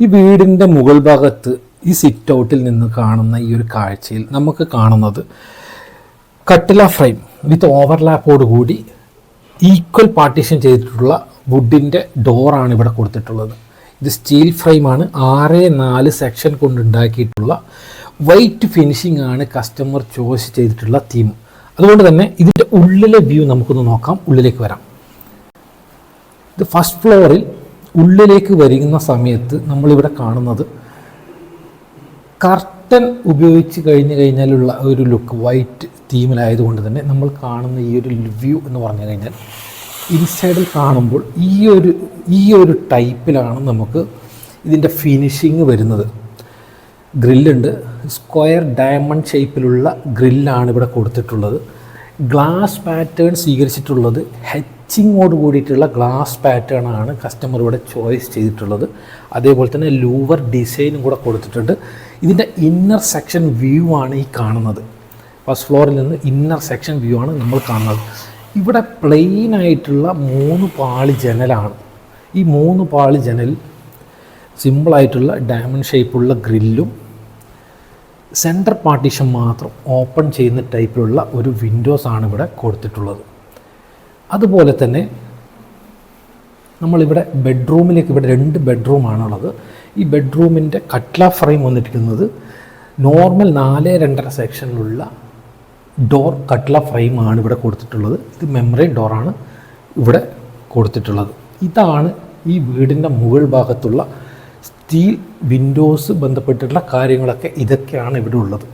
ഈ വീടിന്റെ മുകൾ ഭാഗത്ത് ഈ സിറ്റ് ഔട്ടിൽ നിന്ന് കാണുന്ന ഈ ഒരു കാഴ്ചയിൽ നമുക്ക് കാണുന്നത് കട്ടില ഫ്രെയിം വിത്ത് ഓവർലാപ്പോട് കൂടി ഈക്വൽ പാർട്ടീഷൻ ചെയ്തിട്ടുള്ള വുഡിന്റെ ഡോറാണ് ഇവിടെ കൊടുത്തിട്ടുള്ളത്. ഇത് സ്റ്റീൽ ഫ്രെയിമാണ് ആറ് നാല് സെക്ഷൻ കൊണ്ടുണ്ടാക്കിയിട്ടുള്ള വൈറ്റ് ഫിനിഷിംഗ് ആണ് കസ്റ്റമർ ചോയ്സ് ചെയ്തിട്ടുള്ള തീം അതുകൊണ്ട് തന്നെ ഇതിന്റെ ഉള്ളിലെ വ്യൂ നമുക്കൊന്ന് നോക്കാം. ഉള്ളിലേക്ക് വരാം. ഇത് ഫസ്റ്റ് ഫ്ലോറിൽ ഉള്ളിലേക്ക് വരുന്ന സമയത്ത് നമ്മളിവിടെ കാണുന്നത് കർട്ടൻ ഉപയോഗിച്ച് കഴിഞ്ഞ് കഴിഞ്ഞാലുള്ള ഒരു ലുക്ക് വൈറ്റ് തീമിലായതുകൊണ്ട് തന്നെ നമ്മൾ കാണുന്ന ഈ ഒരു വ്യൂ എന്ന് പറഞ്ഞു കഴിഞ്ഞാൽ ഇൻസൈഡിൽ കാണുമ്പോൾ ഈ ഒരു ഈ ഒരു ടൈപ്പിലാണ് നമുക്ക് ഇതിന്റെ ഫിനിഷിങ് വരുന്നത്. ഗ്രില്ലുണ്ട്. സ്ക്വയർ ഡയമണ്ട് ഷേപ്പിലുള്ള ഗ്രില്ലാണ് ഇവിടെ കൊടുത്തിട്ടുള്ളത്. ഗ്ലാസ് പാറ്റേൺ സ്വീകരിച്ചിട്ടുള്ളത് ഹെച്ചിങ്ങോട് കൂടിയിട്ടുള്ള ഗ്ലാസ് പാറ്റേൺ ആണ് കസ്റ്റമർ ഇവിടെ ചോയ്സ് ചെയ്തിട്ടുള്ളത്. അതേപോലെ തന്നെ ലൂവർ ഡിസൈനും കൂടെ കൊടുത്തിട്ടുണ്ട്. ഇതിന്റെ ഇന്നർ സെക്ഷൻ വ്യൂ ആണ് ഈ കാണുന്നത്. ഫസ്റ്റ് ഫ്ലോറിൽ നിന്ന് ഇന്നർ സെക്ഷൻ വ്യൂ ആണ് നമ്മൾ കാണുന്നത്. ഇവിടെ പ്ലെയിൻ ആയിട്ടുള്ള മൂന്ന് പാളി ജനലാണ് ഈ മൂന്ന് പാളി ജനൽ സിമ്പിളായിട്ടുള്ള ഡയമണ്ട് ഷേപ്പുള്ള ഗ്രില്ലും സെന്റർ പാർട്ടീഷൻ മാത്രം ഓപ്പൺ ചെയ്യുന്ന ടൈപ്പിലുള്ള ഒരു വിൻഡോസ് ആണ് ഇവിടെ കൊടുത്തിട്ടുള്ളത്. അതുപോലെ തന്നെ നമ്മളിവിടെ ബെഡ്റൂമിലേക്ക് ഇവിടെ രണ്ട് ബെഡ്റൂമാണുള്ളത് ഈ ബെഡ്റൂമിന്റെ കട്ട്ല ഫ്രെയിം വന്നിരിക്കുന്നത് നോർമൽ നാല് രണ്ടര സെക്ഷനിലുള്ള ഡോർ കട്ട്ല ഫ്രെയിമാണ് ഇവിടെ കൊടുത്തിട്ടുള്ളത്. ഇത് മെമ്മറി ഡോറാണ് ഇവിടെ കൊടുത്തിട്ടുള്ളത്. ഇതാണ് ഈ വീടിന്റെ മുകൾ ഭാഗത്തുള്ള സ്റ്റീൽ വിൻഡോസ് ബന്ധപ്പെട്ടിട്ടുള്ള കാര്യങ്ങളൊക്കെ ഇതൊക്കെയാണ് ഇവിടെ ഉള്ളത്.